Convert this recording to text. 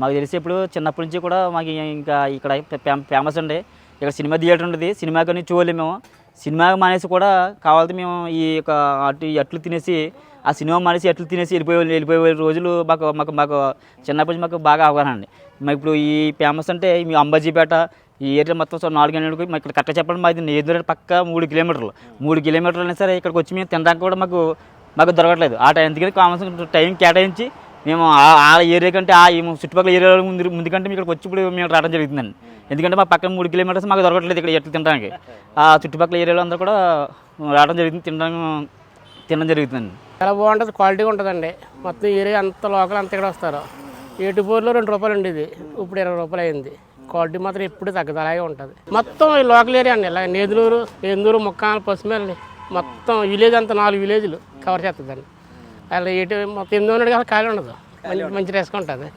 మాకు తెలిసి ఇప్పుడు చిన్నప్పటి నుంచి కూడా మాకు ఇంకా ఇక్కడ ఫేమస్ అండి. ఇక్కడ సినిమా థియేటర్ ఉంటుంది సినిమా కానీ చూడలేము మేము. సినిమా మానేసి కూడా కావాలంటే మేము ఈ యొక్క అటు ఈ అట్లు తినేసి ఆ సినిమా మానేసి అట్లు తినేసి వెళ్ళిపోయే వెళ్ళిపోయే రోజులు మాకు మాకు మాకు చిన్నప్పటి నుంచి మాకు బాగా అవగాహన అండి. మాకు ఇప్పుడు ఈ ఫేమస్ అంటే మీ అంబాజీపేట ఈ ఏరియా మొత్తం నాలుగు గంటలకు మాకు ఇక్కడ కరెక్ట్గా చెప్పండి మాది నేదురు పక్క మూడు కిలోమీటర్లు. మూడు కిలోమీటర్లు అయినా సరే ఇక్కడికి వచ్చి మేము తినడానికి కూడా మాకు మాకు దొరకట్లేదు. ఆ టైం ఎందుకంటే కావాల్సిన టైం కేటాయించి మేము ఆ- ఆ ఏరియా కంటే ఆ చుట్టుపక్కల ఏరియా ముందు ముందు కంటే మీ ఇక్కడికి వచ్చి ఇప్పుడు మేము రావడం జరుగుతుందండి ఎందుకంటే మా పక్కన మూడు కిలోమీటర్స్ మాకు దొరకట్లేదు ఇక్కడ ఎట్లు తినడానికి. ఆ చుట్టుపక్కల ఏరియాలో అందరూ కూడా రావడం జరుగుతుంది తినడం తినడం జరుగుతుందండి. చాలా బాగుంటుంది క్వాలిటీగా ఉంటుందండి. మొత్తం ఏరియా అంత లోకల్ అంతా ఇక్కడ వస్తారు. ఏటుపూర్లో రెండు రూపాయలు ఉండేది ఇప్పుడు ఇరవై రూపాయలు అయింది. క్వాలిటీ మాత్రం ఎప్పుడు తగ్గదు అలాగే ఉంటుంది. మొత్తం ఈ లోకల్ ఏరియా అండి. ఇలా నేదులూరు ఎందురు ముక్కాలు పసుమెల్లి మొత్తం విలేజ్ అంతా నాలుగు విలేజ్లు కవర్ చేస్తుందండి. అలా ఎటు మొత్తం ఎనిమిది ఉన్నది ఖాళీ ఉండదు. మంచి మంచి రెస్క్ ఉంటుంది